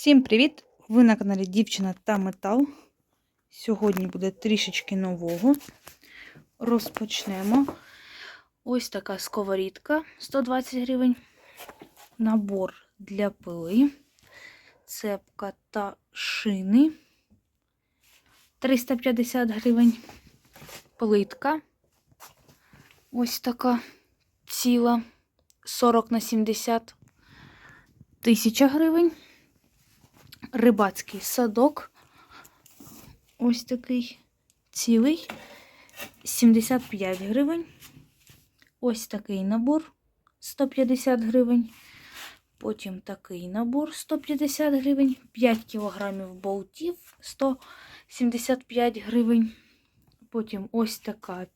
Всім привіт! Ви на каналі Дівчина та Метал. Сьогодні буде трішечки нового. Розпочнемо. Ось така сковорідка 120 гривень. Набор для пили, цепка та шини 350 гривень. Плитка. Ось така ціла 40 на 70 тисяча гривень рибацький садок. Ось такий цілий. 75 гривень. Ось такий набор 150 гривень. Потім такий набор 150 гривень. 5 кілограмів болтів 175 гривень. Потім ось така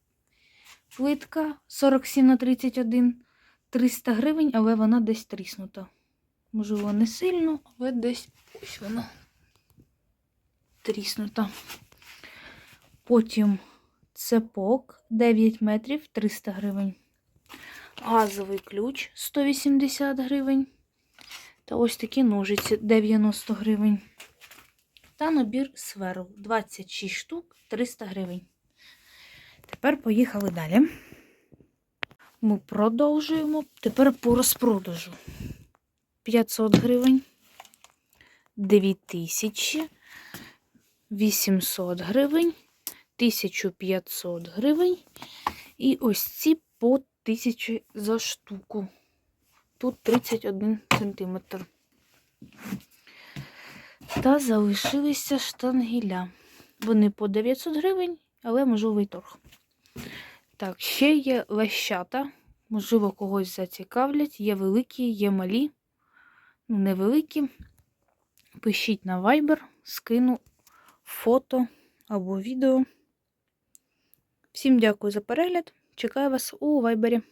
плитка 47 на 31 300 гривень, але вона десь тріснута. Можливо, не сильно, але десь ось вона тріснута. Потім цепок 9 метрів 300 гривень. Газовий ключ 180 гривень. Та ось такі ножиці 90 гривень. Та набір сверл 26 штук 300 гривень. Тепер поїхали далі. Ми продовжуємо. Тепер по розпродажу. 500 гривень, 2000, 800 гривень, 1500 гривень. І ось ці по 1000 за штуку. Тут 31 сантиметр. Та залишилися штангеля. Вони по 900 гривень, але можливий торг. Так, ще є лещата. Можливо, когось зацікавлять. Є великі, є малі невеликі. Пишіть на Viber, скину фото або відео. Всім дякую за перегляд. Чекаю вас у Viber.